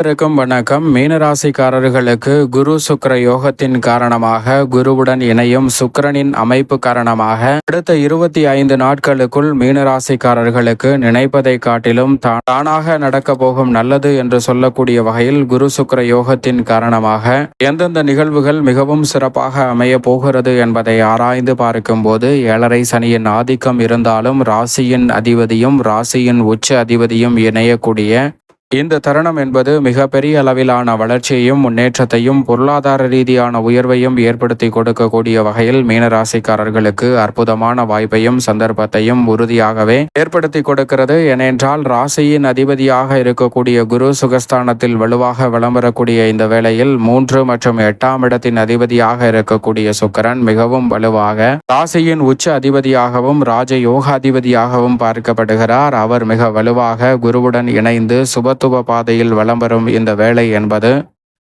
அனைவருக்கும் வணக்கம். மீனராசிக்காரர்களுக்கு குரு சுக்கர யோகத்தின் காரணமாக குருவுடன் இணையும் சுக்கரனின் அமைப்பு காரணமாக அடுத்த இருபத்தி ஐந்து நாட்களுக்குள் மீனராசிக்காரர்களுக்கு நினைப்பதை காட்டிலும் தானாக நடக்க போகும் நல்லது என்று சொல்லக்கூடிய வகையில் குரு சுக்கர யோகத்தின் காரணமாக எந்தெந்த நிகழ்வுகள் மிகவும் சிறப்பாக அமைய போகிறது என்பதை ஆராய்ந்து பார்க்கும்போது ஏழரை சனியின் ஆதிக்கம் இருந்தாலும் ராசியின் அதிபதியும் ராசியின் உச்ச அதிபதியும் இணையக்கூடிய இந்த தருணம் என்பது மிகப்பெரிய அளவிலான வளர்ச்சியையும் முன்னேற்றத்தையும் பொருளாதார ரீதியான உயர்வையும் ஏற்படுத்தி கொடுக்கக்கூடிய வகையில் மீனராசிக்காரர்களுக்கு அற்புதமான வாய்ப்பையும் சந்தர்ப்பத்தையும் உறுதியாகவே ஏற்படுத்தி கொடுக்கிறது. ஏனென்றால் ராசியின் அதிபதியாக இருக்கக்கூடிய குரு சுகஸ்தானத்தில் வலுவாக விளம்பரக்கூடிய இந்த வேளையில் மூன்று மற்றும் எட்டாம் இடத்தின் அதிபதியாக இருக்கக்கூடிய சுக்கரன் மிகவும் வலுவாக ராசியின் உச்ச அதிபதியாகவும் ராஜ யோகாதிபதியாகவும் பார்க்கப்படுகிறார். அவர் மிக வலுவாக குருவுடன் இணைந்து சுப சமத்துவ பாதையில் வலம் வரும் இந்த வேலை என்பது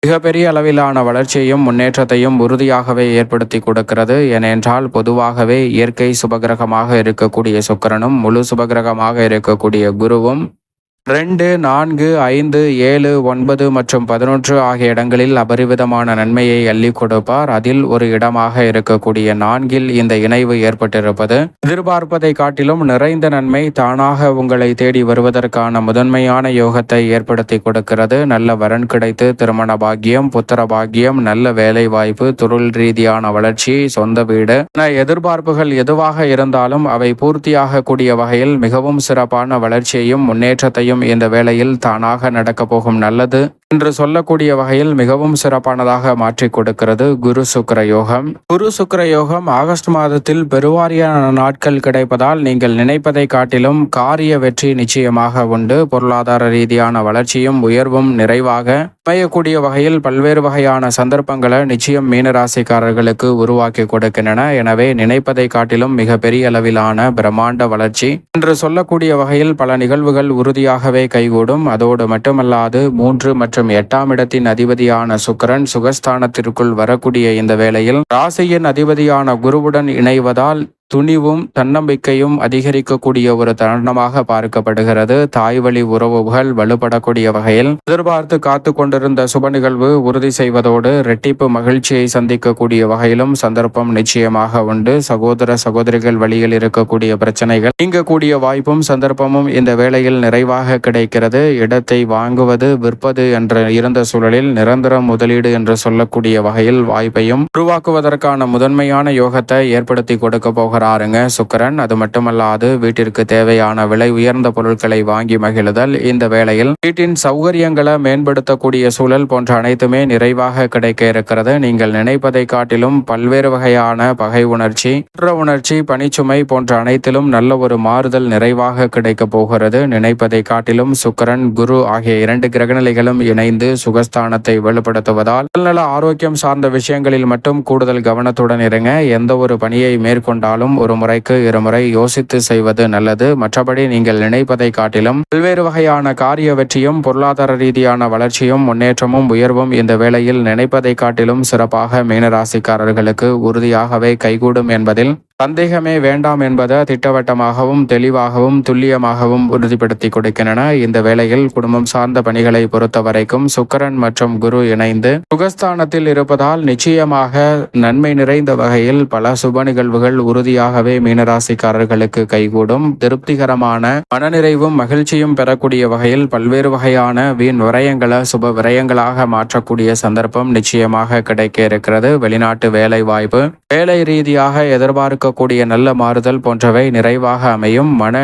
மிகப்பெரிய அளவிலான வளர்ச்சியையும் முன்னேற்றத்தையும் உறுதியாகவே ஏற்படுத்தி கொடுக்கிறது. ஏனென்றால் பொதுவாகவே இயற்கை சுபகிரகமாக இருக்கக்கூடிய சுக்கரனும் முழு சுபகிரகமாக இருக்கக்கூடிய குருவும் ரெண்டு நான்கு ஐந்து ஏழு ஒன்பது மற்றும் பதினொன்று ஆகிய இடங்களில் அபரிவிதமான நன்மையை அள்ளி கொடுப்பார். அதில் ஒரு இடமாக இருக்கக்கூடிய நான்கில் இந்த இணைவு ஏற்பட்டிருப்பது. எதிர்பார்ப்பதை காட்டிலும் நிறைந்த நன்மை தானாக உங்களை தேடி வருவதற்கான முதன்மையான யோகத்தை ஏற்படுத்தி கொடுக்கிறது. நல்ல வரன் கிடைத்து திருமண பாக்கியம் புத்திர பாக்கியம் நல்ல வேலை வாய்ப்பு தொழில் ரீதியான வளர்ச்சி சொந்த வீடு. எதிர்பார்ப்புகள் எதுவாக இருந்தாலும் அவை பூர்த்தியாகக்கூடிய வகையில் மிகவும் சிறப்பான வளர்ச்சியையும் முன்னேற்றத்தையும் இந்த வேளையில் தானாக நடக்கப் போகும் நல்லது. என்று சொல்லக்கூடிய வகையில் மிகவும் சிறப்பானதாக மாற்றி கொடுக்கிறது குரு சுக்கர யோகம். குரு சுக்கர யோகம் ஆகஸ்ட் மாதத்தில் பெருவாரியான நாட்கள் கிடைப்பதால் நீங்கள் நினைப்பதை காட்டிலும் காரிய வெற்றி நிச்சயமாக உண்டு. பொருளாதார ரீதியான வளர்ச்சியும் உயர்வும் நிறைவாக அமையக்கூடிய வகையில் பல்வேறு வகையான சந்தர்ப்பங்களை நிச்சயம் மீனராசிக்காரர்களுக்கு உருவாக்கி கொடுக்கின்றன. எனவே நினைப்பதை காட்டிலும் மிக பெரிய அளவிலான பிரம்மாண்ட வளர்ச்சி என்று சொல்லக்கூடிய வகையில் பல நிகழ்வுகள் உறுதியாகவே கைகூடும். அதோடு மட்டுமல்லாது மூன்று மற்றும் மற்றும் எட்டாம் இடத்தின் அதிபதியான சுக்கரன் சுகஸ்தானத்திற்குள் வரக்கூடிய இந்த வேளையில் ராசியின் அதிபதியான குருவுடன் இணைவதால் துணிவும் தன்னம்பிக்கையும் அதிகரிக்கக்கூடிய ஒரு தருணமாக பார்க்கப்படுகிறது. தாய் வழி உறவுகள் வலுப்படக்கூடிய வகையில் எதிர்பார்த்து காத்து கொண்டிருந்த சுப நிகழ்வு உறுதி செய்வதோடு ரெட்டிப்பு மகிழ்ச்சியை சந்திக்கக்கூடிய வகையிலும் சந்தர்ப்பம் நிச்சயமாக உண்டு. சகோதர சகோதரிகள் வழியில் இருக்கக்கூடிய பிரச்சனைகள் நீங்கக்கூடிய வாய்ப்பும் சந்தர்ப்பமும் இந்த வேளையில் நிறைவாக கிடைக்கிறது. இடத்தை வாங்குவது விற்பது என்ற இருந்த சூழலில் நிரந்தர முதலீடு என்று சொல்லக்கூடிய வகையில் வாய்ப்பையும் உருவாக்குவதற்கான முதன்மையான யோகத்தை ஏற்படுத்தி கொடுக்க போக போகிறாருங்க சுக்கரன் அது மட்டுமல்லாது வீட்டிற்கு தேவையான விலை உயர்ந்த பொருட்களை வாங்கி மகிழுதல். இந்த வேளையில் வீட்டின் சௌகரியங்களை மேம்படுத்தக்கூடிய சூழல் போன்ற அனைத்துமே நிறைவாக கிடைக்க இருக்கிறது. நீங்கள் நினைப்பதை காட்டிலும் பல்வேறு வகையான பகை உணர்ச்சி குற்ற உணர்ச்சி பனிச்சுமை போன்ற அனைத்திலும் நல்ல ஒரு மாறுதல் நிறைவாக கிடைக்க போகிறது. நினைப்பதை காட்டிலும் சுக்கரன் குரு ஆகிய இரண்டு கிரகநிலைகளும் இணைந்து சுகஸ்தானத்தை வலுப்படுத்துவதால் உடல்நல ஆரோக்கியம் சார்ந்த விஷயங்களில் மட்டும் கூடுதல் கவனத்துடன் இருங்க. எந்த ஒரு பணியை மேற்கொண்டாலும் இருந்தாலும் ஒரு முறைக்கு இருமுறை யோசித்து செய்வது நல்லது. மற்றபடி நீங்கள் நினைப்பதை காட்டிலும் பல்வேறு வகையான காரிய வெற்றியும் பொருளாதார ரீதியான வளர்ச்சியும் முன்னேற்றமும் உயர்வும் இந்த வேளையில் நினைப்பதை காட்டிலும் சிறப்பாக மீனராசிக்காரர்களுக்கு உறுதியாகவே கைகூடும் என்பதில் சந்தேகமே வேண்டாம் என்பதை திட்டவட்டமாகவும் தெளிவாகவும் துல்லியமாகவும் உறுதிப்படுத்தி கொடுக்கின்றன. இந்த வேளையில் குடும்பம் சார்ந்த பணிகளை பொறுத்த வரைக்கும் சுக்கரன் மற்றும் குரு இணைந்து சுகஸ்தானத்தில் இருப்பதால் நிச்சயமாக நன்மை நிறைந்த வகையில் பல சுப நிகழ்வுகள் உறுதியாகவே மீனராசிக்காரர்களுக்கு கைகூடும். திருப்திகரமான மனநிறைவும் மகிழ்ச்சியும் பெறக்கூடிய வகையில் பல்வேறு வகையான வீண் விரயங்களை சுப விரயங்களாக மாற்றக்கூடிய சந்தர்ப்பம் நிச்சயமாக கிடைக்க இருக்கிறது. வெளிநாட்டு வேலை வாய்ப்பு வேலை ரீதியாக எதிர்பார்க்க இருக்கக்கூடிய நல்ல மாறுதல் போன்றவை நிறைவாக அமையும். மன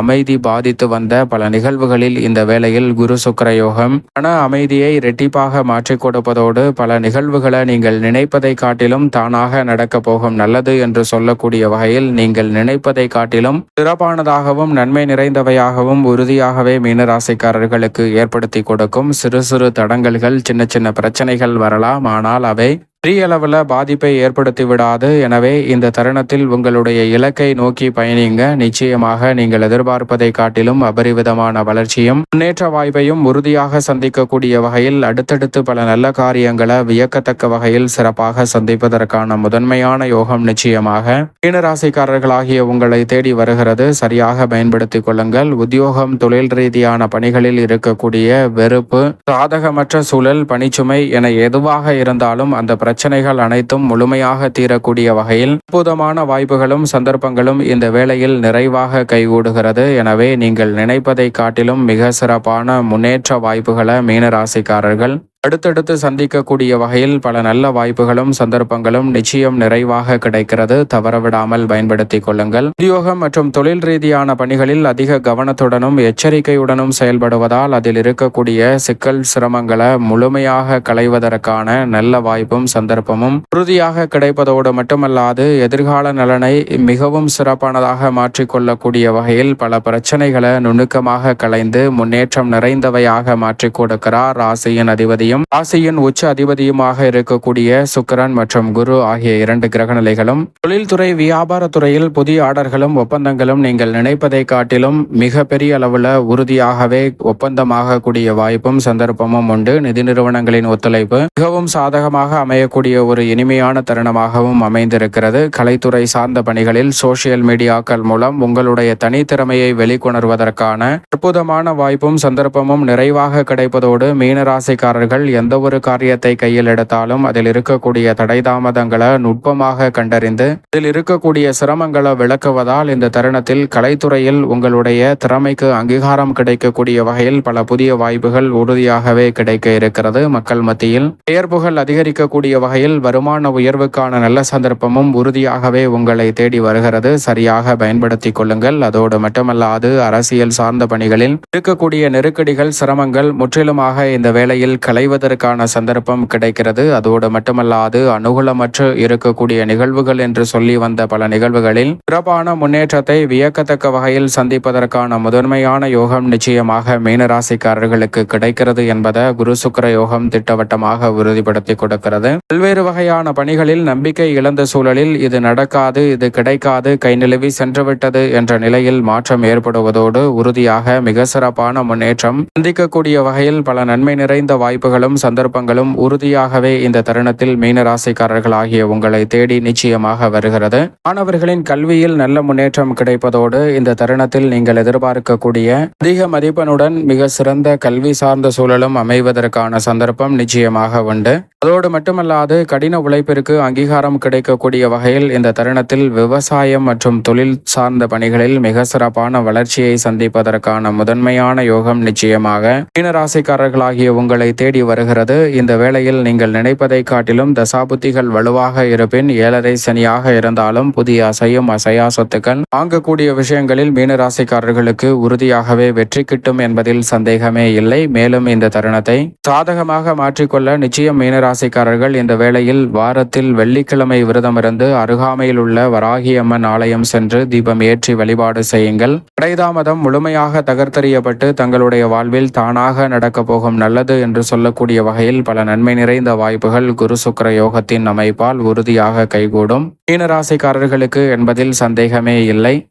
அமைதி பாதித்து வந்த பல நிகழ்வுகளில் இந்த வேளையில் குரு சுக்கர யோகம் மன அமைதியை ரெட்டிப்பாக மாற்றிக் கொடுப்பதோடு பல நிகழ்வுகளை நீங்கள் நினைப்பதை காட்டிலும் தானாக நடக்க போகும் நல்லது என்று சொல்லக்கூடிய வகையில் நீங்கள் நினைப்பதை காட்டிலும் சிறப்பானதாகவும் நன்மை நிறைந்தவையாகவும் உறுதியாகவே மீனராசிக்காரர்களுக்கு ஏற்படுத்தி கொடுக்கும். சிறு சிறு தடங்கல்கள் சின்ன சின்ன பிரச்சனைகள் வரலாம். ஆனால் அவை பெரிய அளவில் பாதிப்பை ஏற்படுத்தி விடாது. எனவே இந்த தருணத்தில் உங்களுடைய இலக்கை நோக்கி பயணிங்க. நிச்சயமாக நீங்கள் எதிர்பார்ப்பதை காட்டிலும் அபரிவிதமான வளர்ச்சியும் முன்னேற்ற வாய்ப்பையும் உறுதியாக சந்திக்கக்கூடிய வகையில் அடுத்தடுத்து பல நல்ல காரியங்களை வியக்கத்தக்க வகையில் சிறப்பாக சந்திப்பதற்கான முதன்மையான யோகம் நிச்சயமாக. மீனராசிக்காரர்களாகிய உங்களை தேடி வருகிறது. சரியாக பயன்படுத்திக் கொள்ளுங்கள். உத்தியோகம் தொழில் ரீதியான பணிகளில் இருக்கக்கூடிய வெறுப்பு சாதகமற்ற சூழல் பணிச்சுமை என எதுவாக இருந்தாலும் அந்த பிரச்சனைகள் அனைத்தும் முழுமையாக தீரக்கூடிய வகையில் அற்புதமான வாய்ப்புகளும் சந்தர்ப்பங்களும் இந்த வேளையில் நிறைவாக கைகூடுகிறது. எனவே நீங்கள் நினைப்பதை காட்டிலும் மிக சிறப்பான முன்னேற்ற வாய்ப்புகளை மீனராசிக்காரர்கள் அடுத்தடுத்து சந்திக்கக்கூடிய வகையில் பல நல்ல வாய்ப்புகளும் சந்தர்ப்பங்களும் நிச்சயம் நிறைவாக கிடைக்கிறது. தவறவிடாமல் பயன்படுத்திக் கொள்ளுங்கள். உத்தியோகம் மற்றும் தொழில் ரீதியான பணிகளில் அதிக கவனத்துடனும் எச்சரிக்கையுடனும் செயல்படுவதால் அதில் இருக்கக்கூடிய சிக்கல் சிரமங்களை முழுமையாக களைவதற்கான நல்ல வாய்ப்பும் சந்தர்ப்பமும் உறுதியாக கிடைப்பதோடு மட்டுமல்லாது எதிர்கால நலனை மிகவும் சிறப்பானதாக மாற்றிக்கொள்ளக்கூடிய வகையில் பல பிரச்சனைகளை நுணுக்கமாக களைந்து முன்னேற்றம் நிறைந்தவையாக மாற்றிக் கொடுக்கிறார் ராசியின் அதிபதி அதிபதியும் ராசியின் உச்ச அதிபதியுமாக இருக்கக்கூடிய சுக்கரன் மற்றும் குரு ஆகிய இரண்டு கிரகநிலைகளும் தொழில்துறை வியாபாரத்துறையில் புதிய ஆர்டர்களும் ஒப்பந்தங்களும் நீங்கள் நினைப்பதை காட்டிலும் மிக பெரிய அளவில் உறுதியாகவே ஒப்பந்தமாக கூடிய வாய்ப்பும் சந்தர்ப்பமும் உண்டு. நிதி நிறுவனங்களின் ஒத்துழைப்பு மிகவும் சாதகமாக அமையக்கூடிய ஒரு இனிமையான தருணமாகவும் அமைந்திருக்கிறது. கலைத்துறை சார்ந்த பணிகளில் சோசியல் மீடியாக்கள் மூலம் உங்களுடைய தனித்திறமையை வெளிக்கொணர்வதற்கான அற்புதமான வாய்ப்பும் சந்தர்ப்பமும் நிறைவாக கிடைப்பதோடு மீனராசிக்காரர்கள் அவர்கள் எந்த ஒரு காரியத்தை கையில் எடுத்தாலும் அதில் இருக்கக்கூடிய தடை தாமதங்களை நுட்பமாக கண்டறிந்து அதில் இருக்கக்கூடிய சிரமங்களை விளக்குவதால் இந்த தருணத்தில் கலைத்துறையில் உங்களுடைய திறமைக்கு அங்கீகாரம் கிடைக்கக்கூடிய வகையில் பல புதிய வாய்ப்புகள் உறுதியாகவே கிடைக்க இருக்கிறது. மக்கள் மத்தியில் பெயர்புகள் அதிகரிக்கக்கூடிய வகையில் வருமான உயர்வுக்கான நல்ல சந்தர்ப்பமும் உறுதியாகவே உங்களை தேடி வருகிறது. சரியாக பயன்படுத்திக் கொள்ளுங்கள். அதோடு மட்டுமல்லாது அரசியல் சார்ந்த பணிகளில் இருக்கக்கூடிய நெருக்கடிகள் சிரமங்கள் முற்றிலுமாக இந்த வேளையில் கலை அடைவதற்கான சந்தர்ப்பம் கிடைக்கிறது. அதோடு மட்டுமல்லாது அனுகூலமற்று இருக்கக்கூடிய நிகழ்வுகள் என்று சொல்லி வந்த பல நிகழ்வுகளில் சிறப்பான முன்னேற்றத்தை வியக்கத்தக்க வகையில் சந்திப்பதற்கான முதன்மையான யோகம் நிச்சயமாக மீனராசிக்காரர்களுக்கு கிடைக்கிறது என்பதை குரு சுக்கர யோகம் திட்டவட்டமாக உறுதிப்படுத்தி கொடுக்கிறது. பல்வேறு வகையான பணிகளில் நம்பிக்கை இழந்த சூழலில் இது நடக்காது இது கிடைக்காது கை நிலவி சென்றுவிட்டது என்ற நிலையில் மாற்றம் ஏற்படுவதோடு உறுதியாக மிக சிறப்பான முன்னேற்றம் சந்திக்கக்கூடிய வகையில் பல நன்மை நிறைந்த வாய்ப்புகள் வாய்ப்புகளும் சந்தர்ப்பங்களும் உறுதியாகவே இந்த தருணத்தில் மீனராசிக்காரர்கள் ஆகிய உங்களை தேடி நிச்சயமாக வருகிறது. மாணவர்களின் கல்வியில் நல்ல முன்னேற்றம் கிடைப்பதோடு இந்த தருணத்தில் நீங்கள் எதிர்பார்க்கக்கூடிய அதிக மதிப்பெண்ணுடன் மிக சிறந்த கல்வி சார்ந்த சூழலும் அமைவதற்கான சந்தர்ப்பம் நிச்சயமாக உண்டு. அதோடு மட்டுமல்லாது கடின உழைப்பிற்கு அங்கீகாரம் கிடைக்கக்கூடிய வகையில் இந்த தருணத்தில் விவசாயம் மற்றும் தொழில் சார்ந்த பணிகளில் மிக சிறப்பான வளர்ச்சியை சந்திப்பதற்கான முதன்மையான யோகம் நிச்சயமாக மீனராசிக்காரர்களாகிய உங்களை தேடி வருகிறது. இந்த வேளையில் நீங்கள் நினைப்பதை காட்டிலும் தசாபுத்திகள் வலுவாக இருப்பின் ஏழரை சனியாக இருந்தாலும் புதிய அசையும் அசையா சொத்துக்கள் வாங்கக்கூடிய விஷயங்களில் மீனராசிக்காரர்களுக்கு உறுதியாகவே வெற்றி கிட்டும் என்பதில் சந்தேகமே இல்லை. மேலும் இந்த தருணத்தை சாதகமாக மாற்றிக்கொள்ள நிச்சயம் மீனராசிக்காரர்கள் இந்த வேளையில் வாரத்தில் வெள்ளிக்கிழமை விரதமிருந்து அருகாமையில் உள்ள வராகியம்மன் ஆலயம் சென்று தீபம் ஏற்றி வழிபாடு செய்யுங்கள். கடைதாமதம் முழுமையாக தகர்த்தறியப்பட்டு தங்களுடைய வாழ்வில் தானாக நடக்கப் போகும் நல்லது என்று சொல்லக்கூடிய கூடிய வகையில் பல நன்மை நிறைந்த வாய்ப்புகள் குரு சுக்கர யோகத்தின் அமைப்பால் உறுதியாக கைகூடும். மீனராசிக்காரர்களுக்கு என்பதில் சந்தேகமே இல்லை.